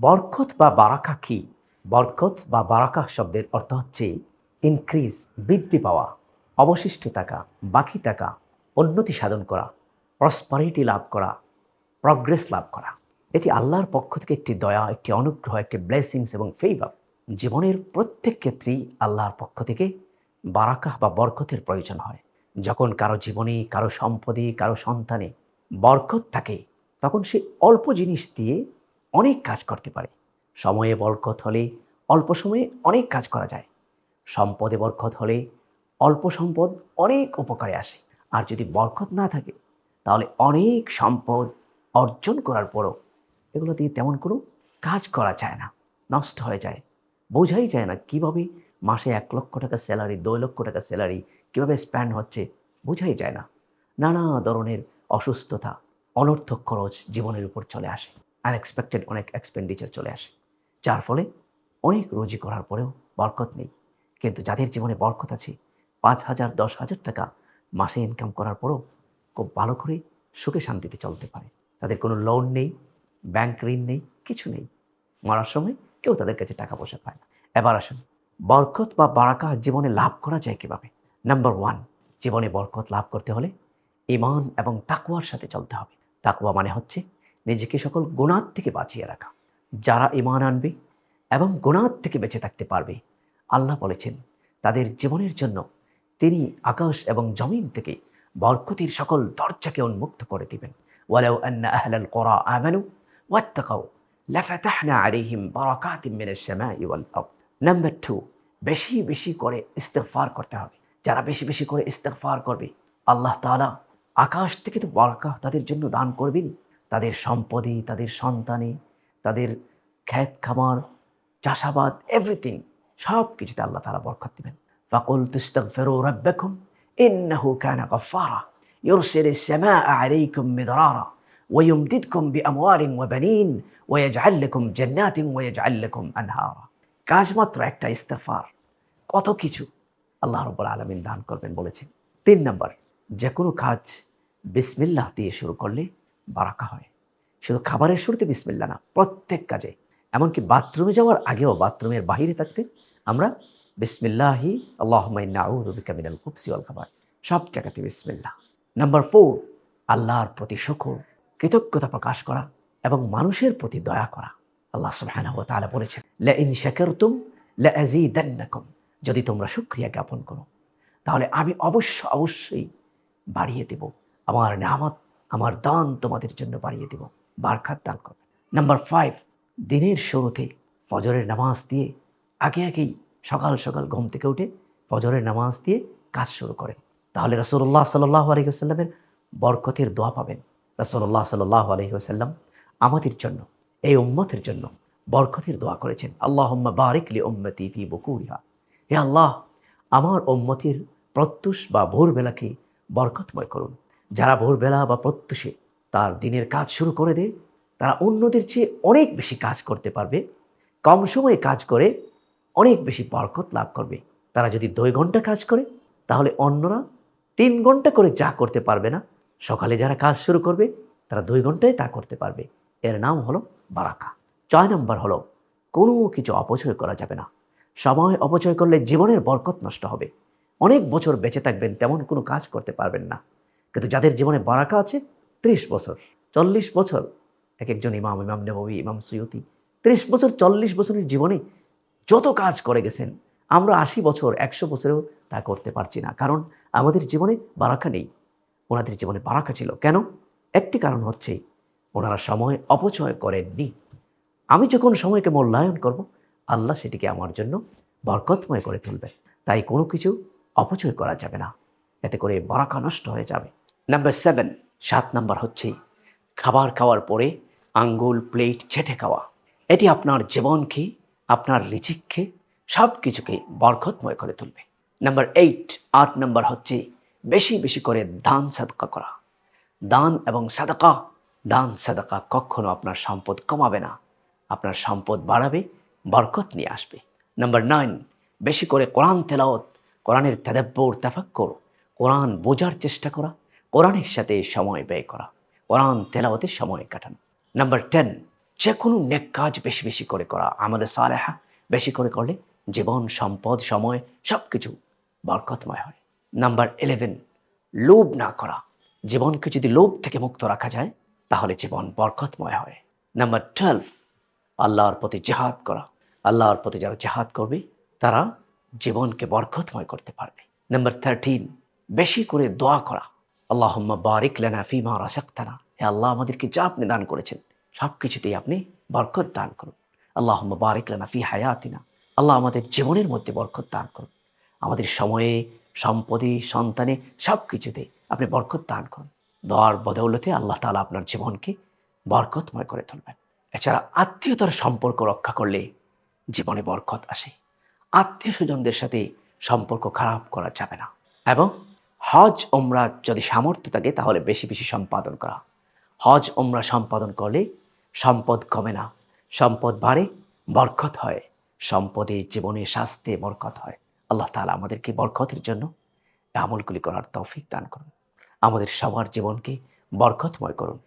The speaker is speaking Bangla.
বরকত বা বারাকা কি? বরকত বা বারাকা শব্দের অর্থ হচ্ছে ইনক্রিজ বৃদ্ধি পাওয়া, অবশিষ্ট টাকা বাকি টাকা উন্নতি সাধন করা প্রসপারিটি লাভ করা প্রগ্রেস লাভ করা। এটি আল্লাহর পক্ষ থেকে একটি দয়া, একটি অনুগ্রহ, একটি ব্লেসিংস এবং ফেইভার জীবনের প্রত্যেক ক্ষেত্রেই আল্লাহর পক্ষ থেকে বারাকাহ বা বরকতের প্রয়োজন হয়। যখন কারও জীবনে, কারও সম্পদে, কারও সন্তানে বরকত থাকে, তখন সে অল্প জিনিস দিয়ে অনেক কাজ করতে পারে। সময়ে বরকত হলে অল্প সময়ে অনেক কাজ করা যায়। সম্পদে বরকত হলে অল্প সম্পদ অনেক উপকারে আসে। আর যদি বরকত না থাকে, তাহলে অনেক সম্পদ অর্জন করার পরও এগুলো দিয়ে তেমন কোনো কাজ করা যায় না। নষ্ট হয়ে যায়। বোঝাই যায় না কীভাবে মাসে এক লক্ষ টাকা স্যালারি দুই লক্ষ টাকা স্যালারি কীভাবে স্প্যান্ড হচ্ছে, বোঝাই যায় না। নানা ধরনের অসুস্থতা, অনর্থক খরচ জীবনের উপর চলে আসে। আনএক্সপেক্টেড অনেক এক্সপেন্ডিচার চলে আসে। যার ফলে অনেক রোজি করার পরেও বরকত নেই। কিন্তু যাদের জীবনে বরকত আছে, পাঁচ হাজার, দশ হাজার টাকা মাসে ইনকাম করার পরও খুব ভালো করে সুখে শান্তিতে চলতে পারে। তাদের কোনো লোন নেই ব্যাংক ঋণ নেই, কিছু নেই। মরার সময় কেউ তাদের কাছে টাকা পয়সা পায় না। এবার আসুন, বরকত বা বারাকা জীবনে লাভ করা যায় কীভাবে? নাম্বার ওয়ান জীবনে বরকত লাভ করতে হলে ইমান এবং তাকুয়ার সাথে চলতে হবে। তাকুয়া মানে হচ্ছে নিজেকে সকল গুণাত থেকে বাঁচিয়ে রাখা। যারা ইমান আনবে এবং গুণাত থেকে বেঁচে থাকতে পারবে, আল্লাহ বলেছেন, তাদের জীবনের জন্য তিনি আকাশ এবং জমিন থেকে বরকতির সকল দরজাকে উন্মুক্ত করে দিবেন। নাম্বার বেশি বেশি করে ইস্তেগফার করতে হবে। যারা বেশি বেশি করে ইস্তেগফার করবে, আল্লাহ তাআলা আকাশ থেকে তো বরকা তাদের জন্য দান করবেন তাদের সম্পদে তাদের সন্তানে তাদের খ্যাত খামার চাষাবাদ এভরিথিং সব কিছুতে আল্লাহ তাআলা বরকত দিবেন ফাকুল তুস্তাগফিরু রাব্বাকুম ইন্নাহু কানা গফফারা يرسل السماء عليكم مدرارا ويمددكم بأموال وبنين ويجعل لكم جنات ويجعل لكم أنهارا কাজ মাত্র একটা ইস্তেফার কত কিছু আল্লাহ রব্বুল আলমিন দান করবেন বলেছেন তিন নম্বর যে কোনো কাজ বিসমিল্লাহ দিয়ে শুরু করলে বারাকা হয়। শুধু খাবারের শুরুতে বিসমিল্লা না, প্রত্যেক কাজে। এমনকি বাথরুমে যাওয়ার আগেও বাথরুমের বাহিরে থাকতে আমরা বিসমিল্লাহি আল্লাহ মিনাল খুবসি খাবার সব জায়গাতে বিসমিল্লাহ নাম্বার ফোর, আল্লাহর প্রতি শুকর, কৃতজ্ঞতা প্রকাশ করা এবং মানুষের প্রতি দয়া করা। আল্লাহ সুবহানাহু ওয়া তাআলা বলেছেন লা ইন শাকারতুম লা আযীদান্নাকুম যদি তোমরা শুকরিয়া জ্ঞাপন করো, তাহলে আমি অবশ্য অবশ্যই বাড়িয়ে দেব। আমার নামত আমার দান তোমাদের জন্য বাড়িয়ে দেব। বারখাত দান করবে। নাম্বার ফাইভ দিনের শুরুতে ফজরের নামাজ দিয়ে আগে আগেই সকাল সকাল ঘুম থেকে উঠে ফজরের নামাজ দিয়ে কাজ শুরু করেন। তাহলে রসুল্লাহ সাল্লাহ আলহিহাস্লামের বরকতের দোয়া পাবেন। রসুল্লাহ সাল্লাহ আলহিহাস্লাম আমাদের জন্য, এই উম্মতের জন্য বরকতের দোয়া করেছেন। আল্লাহ বারিকলি উম্মতি ফি বকুরিহা। হে আল্লাহ, আমার উম্মতির প্রত্যুষ বা ভোরবেলাকে বরকতময় করুন। যারা ভোরবেলা বা প্রত্যুষে তার দিনের কাজ শুরু করে দেয়, তারা অন্যদের চেয়ে অনেক বেশি কাজ করতে পারবে, কম সময়ে কাজ করে অনেক বেশি বরকত লাভ করবে। তারা যদি দুই ঘণ্টা কাজ করে, তাহলে অন্যরা তিন ঘণ্টা করে যা করতে পারবে না। সকালে যারা কাজ শুরু করবে, তারা দুই ঘন্টায় তা করতে পারবে। এর নাম হলো বারাকা। ছয় নম্বর হলো, কোনো কিছু অপচয় করা যাবে না। সময় অপচয় করলে জীবনের বরকত নষ্ট হবে। অনেক বছর বেঁচে থাকবেন, তেমন কোনো কাজ করতে পারবেন না। কিন্তু যাদের জীবনে বারাকা আছে, ত্রিশ বছর, চল্লিশ বছর এক একজন ইমাম ইমাম নেবী, ইমাম সৈয়তি, ত্রিশ বছর, চল্লিশ বছরের জীবনে যত কাজ করে গেছেন, আমরা আশি বছর, একশো বছরেও তা করতে পারছি না। কারণ আমাদের জীবনে বারাকা নেই। ওনাদের জীবনে বারাকা ছিল। কেন? একটি কারণ হচ্ছে, ওনারা সময় অপচয় করেননি। আমি যখন সময়কে মূল্যায়ন করব, আল্লাহ সেটিকে আমার জন্য বরকতময় করে তুলবে তাই কোনো কিছু অপচয় করা যাবে না। এতে করে বারাকা নষ্ট হয়ে যাবে। নাম্বার সেভেন সাত নাম্বার হচ্ছে খাবার খাওয়ার পরে আঙ্গুল প্লেট ছেটে খাওয়া। এটি আপনার জীবনকে, আপনার রিজিককে সব কিছুকে বরকতময় করে তুলবে। নাম্বার এইট আট নাম্বার হচ্ছে বেশি বেশি করে দান সাদকা করা। দান এবং সাদাকা, দান সাদাকা কখনো আপনার সম্পদ কমাবে না। আপনার সম্পদ বাড়াবে, বরকত নিয়ে আসবে। নাম্বার নাইন বেশি করে কোরআন তেলাওত কোরআনের তেদাব্বর তাফাক্কর, কোরআন বোঝার চেষ্টা করা। কোরআনের সাথে সময় ব্যয় করা, কোরআন তেলাওয়াতে সময় কাটানো। নাম্বার টেন যে কোনো নেক কাজ বেশি বেশি করে করা আমাদের সালেহা বেশি করে করলে জীবন, সম্পদ, সময় সব কিছু বরকতময় হয়। নাম্বার ইলেভেন লোভ না করা, জীবনকে যদি লোভ থেকে মুক্ত রাখা যায়, তাহলে জীবন বরকতময় হয়। নাম্বার টুয়েলভ আল্লাহর প্রতি জেহাদ করা, আল্লাহর প্রতি যারা জেহাদ করবে, তারা জীবনকে বরকতময় করতে পারবে। নাম্বার থার্টিন বেশি করে দোয়া করা আল্লাহ বারিক লেনা ফিমা রাসাক্তানা। হে আল্লাহ, আমাদেরকে যা আপনি দান করেছেন সব কিছুতেই আপনি বরকত দান করুন। আল্লাহ বারিক লেনা ফি হায়াতিনা। আল্লাহ আমাদের জীবনের মধ্যে বরকত দান করুন। আমাদের সময়ে, সম্পদে, সন্তানে সব কিছুতে আপনি বরকত দান করুন। দোয়ার বদৌলতে আল্লাহ তালা আপনার জীবনকে বরকতময় করে তুলবেন। এছাড়া আত্মীয়তার সম্পর্ক রক্ষা করলে জীবনে বরকত আসে। আত্মীয় স্বজনদের সাথে সম্পর্ক খারাপ করা যাবে না। এবং হজ ওমরা যদি সামর্থ্য থাকে, তাহলে বেশি বেশি সম্পাদন করা। হজ ওমরা সম্পাদন করলে সম্পদ কমে না। সম্পদ বাড়ে, বরকত হয়। সম্পদে জীবনে স্বাস্থ্যে বরকত হয়। আল্লাহ তালা আমাদেরকে বরকতের জন্য আমলগুলি করার তৌফিক দান করুন। আমাদের সবার জীবনকে বরকতময় করুন।